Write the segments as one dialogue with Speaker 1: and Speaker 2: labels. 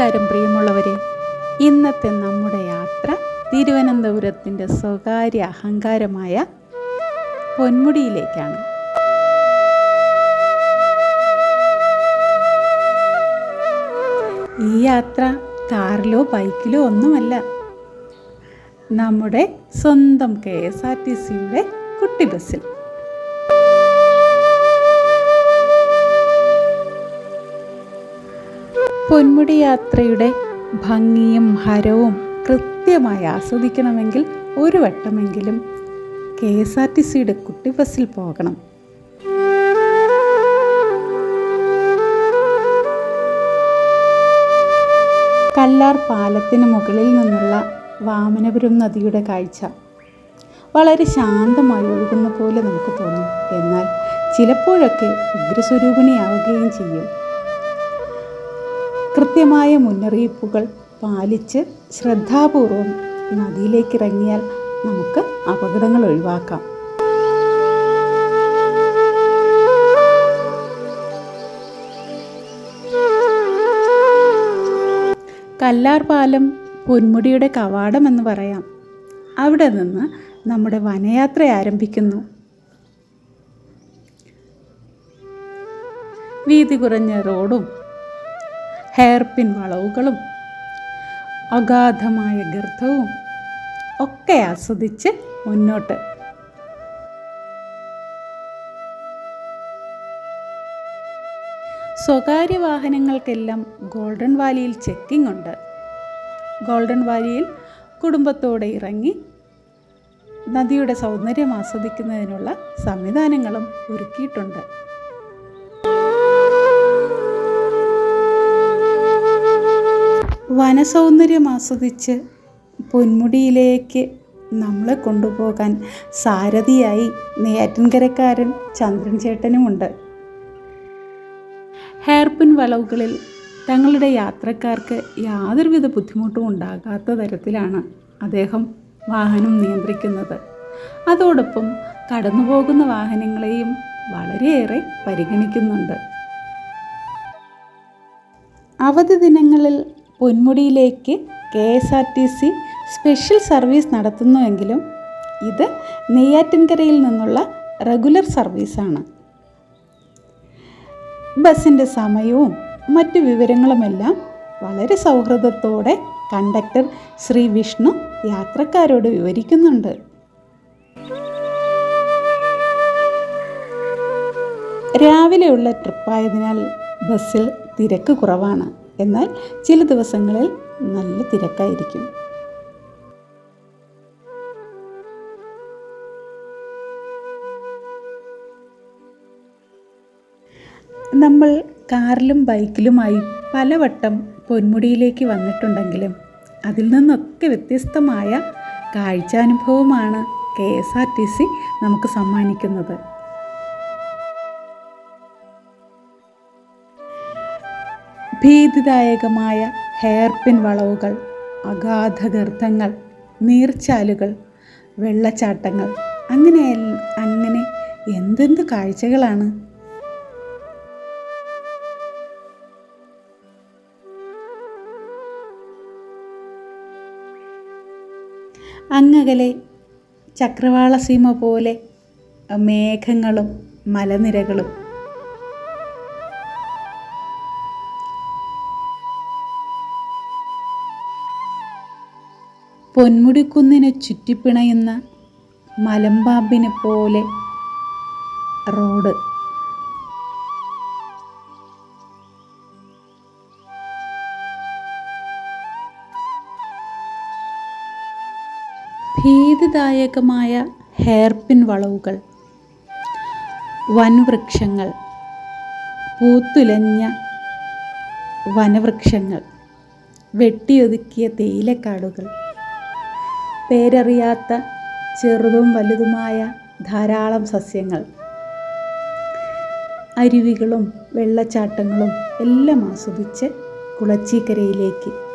Speaker 1: നമസ്കാരം പ്രിയമുള്ളവരെ. ഇന്നത്തെ നമ്മുടെ യാത്ര തിരുവനന്തപുരത്തിന്റെ സ്വകാര്യ അഹങ്കാരമായ പൊന്മുടിയിലേക്കാണ്. ഈ യാത്ര കാറിലോ ബൈക്കിലോ ഒന്നുമല്ല. നമ്മുടെ സ്വന്തം കെ എസ് ആർ ടി സിയുടെ കുട്ടി ബസ്സിൽ. പൊന്മുടി യാത്രയുടെ ഭംഗിയും ഹരവും കൃത്യമായി ആസ്വദിക്കണമെങ്കിൽ ഒരു വട്ടമെങ്കിലും കെ എസ് ആർ ടി സിയുടെ കുട്ടി ബസ്സിൽ പോകണം. കല്ലാർ പാലത്തിന് മുകളിൽ നിന്നുള്ള വാമനപുരം നദിയുടെ കാഴ്ച വളരെ ശാന്തമായി ഒഴുകുന്ന പോലെ നമുക്ക് തോന്നും. എന്നാൽ ചിലപ്പോഴൊക്കെ ഉഗ്രസ്വരൂപിണിയാവുകയും ചെയ്യും. കൃത്യമായ മുന്നറിയിപ്പുകൾ പാലിച്ച് ശ്രദ്ധാപൂർവം നദിയിലേക്ക് ഇറങ്ങിയാൽ നമുക്ക് അപകടങ്ങൾ ഒഴിവാക്കാം. കല്ലാർ പാലം പൊന്മുടിയുടെ കവാടം എന്ന് പറയാം. അവിടെ നിന്ന് നമ്മുടെ വനയാത്ര ആരംഭിക്കുന്നു. വീതി കുറഞ്ഞ റോഡും ഹെയർപിൻ വളവുകളും അഗാധമായ ഗർഭവും ഒക്കെ ആസ്വദിച്ച് മുന്നോട്ട്. സ്വകാര്യ വാഹനങ്ങൾക്കെല്ലാം ഗോൾഡൻ വാലിയിൽ ചെക്കിംഗ് ഉണ്ട്. ഗോൾഡൻ വാലിയിൽ കുടുംബത്തോടെ ഇറങ്ങി നദിയുടെ സൗന്ദര്യം ആസ്വദിക്കുന്നതിനുള്ള സംവിധാനങ്ങളും ഒരുക്കിയിട്ടുണ്ട്. വനസൗന്ദര്യം ആസ്വദിച്ച് പൊന്മുടിയിലേക്ക് നമ്മളെ കൊണ്ടുപോകാൻ സാരഥിയായി നെയ്യാറ്റിൻകരക്കാരൻ ചന്ദ്രൻ ചേട്ടനുമുണ്ട് ഹെയർപിൻ വളവുകളിൽ തങ്ങളുടെ യാത്രക്കാർക്ക് യാതൊരുവിധ ബുദ്ധിമുട്ടും ഉണ്ടാകാത്ത തരത്തിലാണ് അദ്ദേഹം വാഹനം നിയന്ത്രിക്കുന്നത്. അതോടൊപ്പം കടന്നുപോകുന്ന വാഹനങ്ങളെയും വളരെയേറെ പരിഗണിക്കുന്നുണ്ട്. അവധി ദിനങ്ങളിൽ പൊന്മുടിയിലേക്ക് K S R T C special service നടത്തുന്നുവെങ്കിലും ഇത് നെയ്യാറ്റിൻകരയിൽ നിന്നുള്ള റെഗുലർ സർവീസാണ്. ബസ്സിന്റെ സമയവും മറ്റു വിവരങ്ങളുമെല്ലാം വളരെ സൗഹൃദത്തോടെ കണ്ടക്ടർ ശ്രീ വിഷ്ണു യാത്രക്കാരോട് വിവരിക്കുന്നുണ്ട്. രാവിലെയുള്ള ട്രിപ്പായതിനാൽ ബസ്സിൽ തിരക്ക് കുറവാണ്. എന്നാൽ ചില ദിവസങ്ങളിൽ നല്ല തിരക്കായിരിക്കും. നമ്മൾ കാറിലും ബൈക്കിലുമായി പലവട്ടം പൊന്മുടിയിലേക്ക് വന്നിട്ടുണ്ടെങ്കിലും അതിൽ നിന്നൊക്കെ വ്യത്യസ്തമായ കാഴ്ചാനുഭവമാണ് K S R T C നമുക്ക് സമ്മാനിക്കുന്നത്. ഭീതിദായകമായ ഹെയർപിൻ വളവുകൾ അഗാധ ഗർത്തങ്ങൾ നീർച്ചാലുകൾ വെള്ളച്ചാട്ടങ്ങൾ അങ്ങനെ അങ്ങനെ എന്തെന്ത് കാഴ്ചകളാണ്? അങ്ങകലെ ചക്രവാള സീമ പോലെ മേഘങ്ങളും മലനിരകളും പൊന്മുടിക്കുന്നിനെ ചുറ്റിപ്പിണയുന്ന മലമ്പാമ്പിനെ പോലെ റോഡ്. ഭീതിദായകമായ ഹെയർപിൻ വളവുകൾ വൻവൃക്ഷങ്ങൾ പൂത്തുലഞ്ഞ വനവൃക്ഷങ്ങൾ വെട്ടിയൊതുക്കിയ തേയിലക്കാടുകൾ. പേരറിയാത്ത ചെറുതും വലുതുമായ ധാരാളം സസ്യങ്ങൾ. അരുവികളും വെള്ളച്ചാട്ടങ്ങളും എല്ലാം ആസ്വദിച്ച് കുളച്ചിക്കരയിലേക്ക്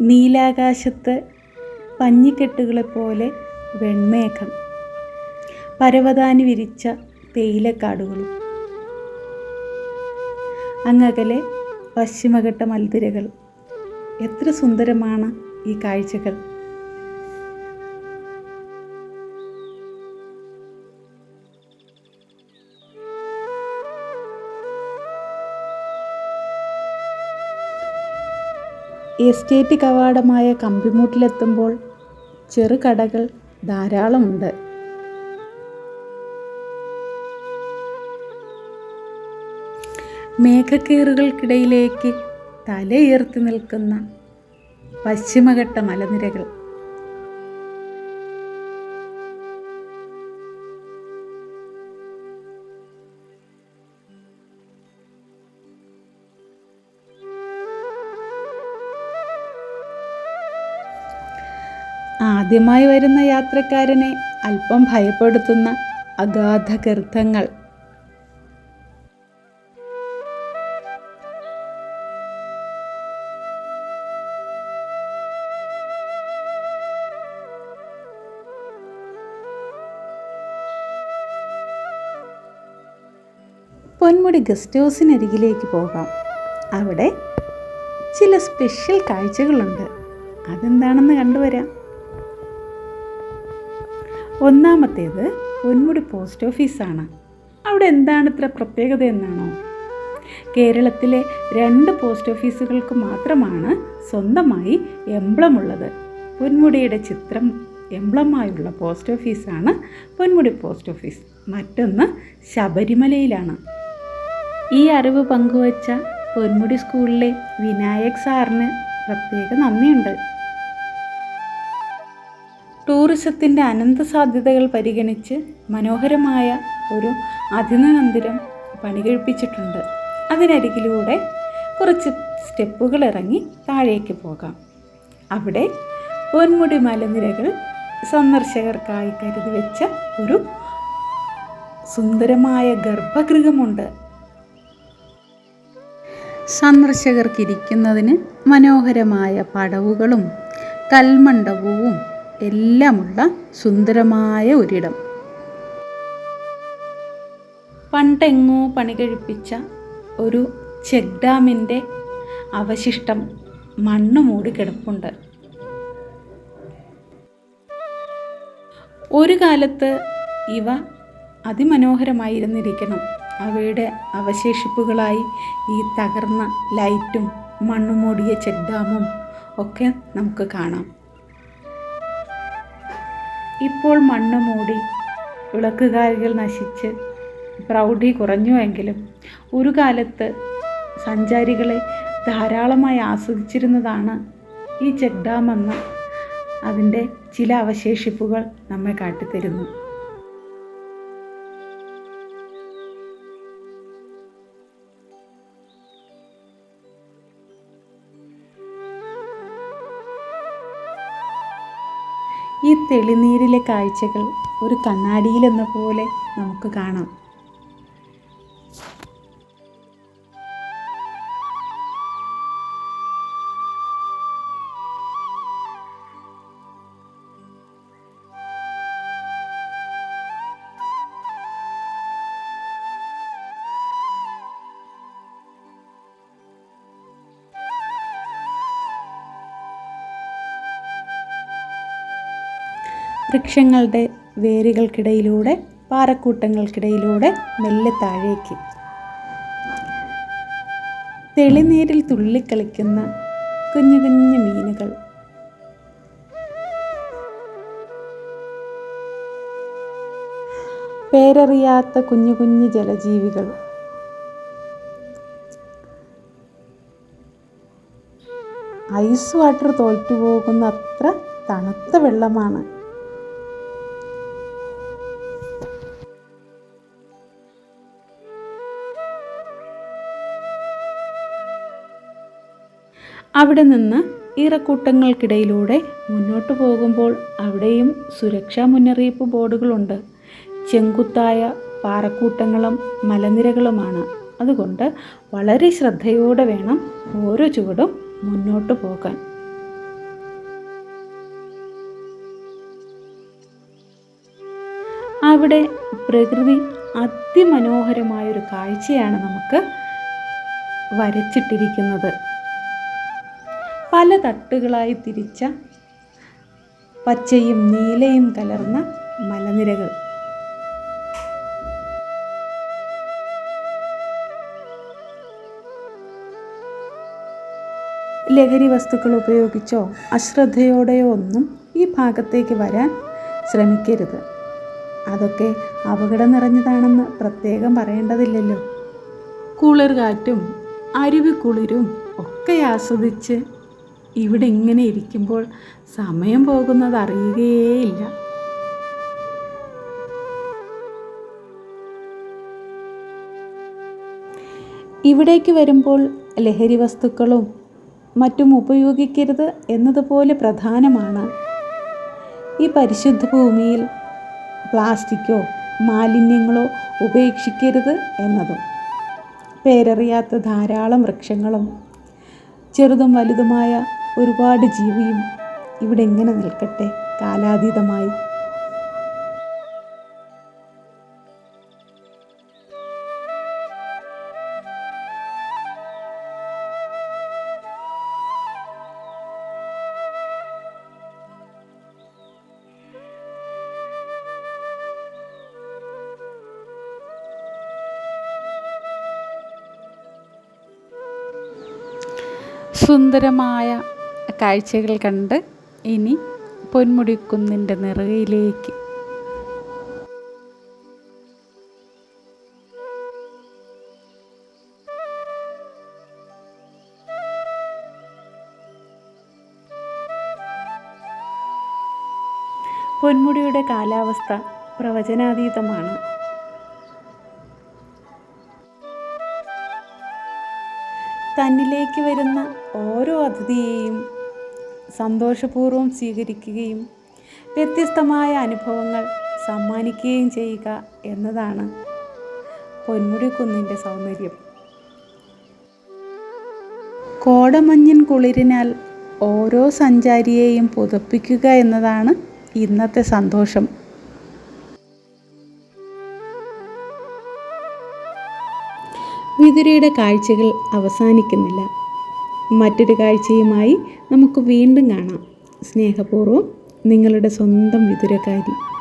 Speaker 1: നീലാകാശത്ത് പഞ്ഞിക്കെട്ടുകളെപ്പോലെ വെൺമേഘം പരവതാനി വിരിച്ച തേയിലക്കാടുകളും. അങ്ങകലെ പശ്ചിമഘട്ട മൽതിരകൾ എത്ര സുന്ദരമാണ് ഈ കാഴ്ചകൾ. എസ്റ്റേറ്റ് കവാടമായ കമ്പിമൂട്ടിലെത്തുമ്പോൾ ചെറുകടകൾ ധാരാളമുണ്ട്. മേഘക്കീറുകൾക്കിടയിലേക്ക് തലയുയർത്തി നിൽക്കുന്ന പശ്ചിമഘട്ട മലനിരകൾ. ആദ്യമായി വരുന്ന യാത്രക്കാരനെ അല്പം ഭയപ്പെടുത്തുന്ന അഗാധ ഗർത്തങ്ങൾ പൊന്മുടി ഗസ്റ്റ് ഹൗസിനരികിലേക്ക് പോകാം. അവിടെ ചില സ്പെഷ്യൽ കാഴ്ചകളുണ്ട്. അതെന്താണെന്ന് കണ്ടുവരാം. ഒന്നാമത്തേത് പൊന്മുടി പോസ്റ്റ് ഓഫീസാണ്. അവിടെ എന്താണ് ഇത്ര പ്രത്യേകത എന്നാണോ? കേരളത്തിലെ രണ്ട് പോസ്റ്റ് ഓഫീസുകൾക്ക് മാത്രമാണ് സ്വന്തമായി എംബ്ലമുള്ളത്. പൊന്മുടിയുടെ ചിത്രം എംബ്ലമായുള്ള പോസ്റ്റ് ഓഫീസാണ് പൊന്മുടി പോസ്റ്റ് ഓഫീസ്. മറ്റൊന്ന് ശബരിമലയിലാണ്. ഈ അറിവ് പങ്കുവച്ച പൊന്മുടി സ്കൂളിലെ വിനായക് സാറിന് പ്രത്യേക നന്ദിയുണ്ട്. ടൂറിസത്തിന്റെ അനന്ത സാധ്യതകൾ പരിഗണിച്ച് മനോഹരമായ ഒരു അതിഥി മന്ദിരം പണികഴിപ്പിച്ചിട്ടുണ്ട്. അതിനരികിലൂടെ കുറച്ച് സ്റ്റെപ്പുകൾ ഇറങ്ങി താഴേക്ക് പോകാം. അവിടെ പൊന്മുടി മലനിരകൾ സന്ദർശകർക്കായി കരുതി വെച്ച ഒരു സുന്ദരമായ ഗർഭഗൃഹമുണ്ട്. സന്ദർശകർക്കിരിക്കുന്നതിന് മനോഹരമായ പടവുകളും കൽമണ്ഡപവും എല്ലാമുള്ള സുന്ദരമായ ഒരിടം. പണ്ടെങ്ങോ പണി കഴിപ്പിച്ച ഒരു ചെക്ക് ഡാമിന്റെ അവശിഷ്ടം മണ്ണ് മൂടി കിടപ്പുണ്ട്. ഒരു കാലത്ത് ഇവ അതിമനോഹരമായിരുന്നിരിക്കണം. അവയുടെ അവശേഷിപ്പുകളായി ഈ തകർന്ന ലൈറ്റും മണ്ണുമൂടിയ ചെക്ക് ഡാമും ഒക്കെ നമുക്ക് കാണാം. ഇപ്പോൾ മണ്ണ് മൂടി വിളക്കുകാരികൾ നശിച്ച് പ്രൗഢി കുറഞ്ഞുവെങ്കിലും ഒരു കാലത്ത് സഞ്ചാരികളെ ധാരാളമായി ആസ്വദിച്ചിരുന്നതാണ് ഈ ചെക്ക് ഡാം എന്ന അതിന്റെ ചില അവശേഷിപ്പുകൾ നമ്മെ കാട്ടിത്തരുന്നു ഈ തെളിനീരിലെ കാഴ്ചകൾ ഒരു കണ്ണാടിയിലെന്ന പോലെ നമുക്ക് കാണാം. വൃക്ഷങ്ങളുടെ വേരുകൾക്കിടയിലൂടെ പാറക്കൂട്ടങ്ങൾക്കിടയിലൂടെ മെല്ലെ താഴേക്ക്. തെളിനീരിൽ തുള്ളിക്കളിക്കുന്ന കുഞ്ഞു കുഞ്ഞു മീനുകൾ. പേരറിയാത്ത കുഞ്ഞു കുഞ്ഞു ജലജീവികൾ. ഐസ് വാട്ടർ തോറ്റുപോകുന്ന അത്ര തണുത്ത വെള്ളമാണ്. അവിടെ നിന്ന് ഈറക്കൂട്ടങ്ങൾക്കിടയിലൂടെ മുന്നോട്ട് പോകുമ്പോൾ അവിടെയും സുരക്ഷാ മുന്നറിയിപ്പ് ബോർഡുകളുണ്ട്. ചെങ്കുത്തായ പാറക്കൂട്ടങ്ങളും മലനിരകളുമാണ്. അതുകൊണ്ട് വളരെ ശ്രദ്ധയോടെ വേണം ഓരോ ചുവടും മുന്നോട്ട് പോകാൻ. അവിടെ പ്രകൃതി അതിമനോഹരമായൊരു കാഴ്ചയാണ് നമുക്ക് വരച്ചിട്ടിരിക്കുന്നത്. പല തട്ടുകളായി തിരിച്ച പച്ചയും നീലയും കലർന്ന മലനിരകൾ. ലഹരി വസ്തുക്കൾ ഉപയോഗിച്ചോ അശ്രദ്ധയോടെയോ ഒന്നും ഈ ഭാഗത്തേക്ക് വരാൻ ശ്രമിക്കരുത്. അതൊക്കെ അപകടം നിറഞ്ഞതാണെന്ന് പ്രത്യേകം പറയേണ്ടതില്ലല്ലോ. കുളിർ കാറ്റും അരുവിക്കുളിരും ഒക്കെ ആസ്വദിച്ച് ഇവിടെ ഇങ്ങനെ ഇരിക്കുമ്പോൾ സമയം പോകുന്നത് അറിയുകയേയില്ല. ഇവിടേക്ക് വരുമ്പോൾ ലഹരി വസ്തുക്കളും മറ്റും ഉപയോഗിക്കരുത് എന്നതുപോലെ പ്രധാനമാണ്. ഈ പരിശുദ്ധ ഭൂമിയിൽ പ്ലാസ്റ്റിക്കോ മാലിന്യങ്ങളോ ഉപേക്ഷിക്കരുത് എന്നതും പേരറിയാത്ത ധാരാളം വൃക്ഷങ്ങളും ചെറുതും വലുതുമായ ഒരുപാട് ജീവിയും ഇവിടെ എങ്ങനെ നിൽക്കട്ടെ കാലാതീതമായി. സുന്ദരമായ കാഴ്ചകൾ കണ്ട് ഇനി പൊന്മുടിക്കുന്നിന്റെ നിറയിലേക്ക്. പൊന്മുടിയുടെ കാലാവസ്ഥ പ്രവചനാതീതമാണ്. തന്നിലേക്ക് വരുന്ന ഓരോ അതിഥിയെയും സന്തോഷപൂർവം സ്വീകരിക്കുകയും വ്യത്യസ്തമായ അനുഭവങ്ങൾ സമ്മാനിക്കുകയും ചെയ്യുക എന്നതാണ് പൊന്മുടി കുന്നിന്റെ സൗന്ദര്യം. കോടമഞ്ഞിൻ കുളിരിനാൽ ഓരോ സഞ്ചാരിയെയും പുതപ്പിക്കുക എന്നതാണ് ഇന്നത്തെ സന്തോഷം. വിതുരയുടെ കാഴ്ചകൾ അവസാനിക്കുന്നില്ല. മറ്റൊരു കാഴ്ചയുമായി നമുക്ക് വീണ്ടും കാണാം. സ്നേഹപൂർവം നിങ്ങളുടെ സ്വന്തം വിതുരക്കാരി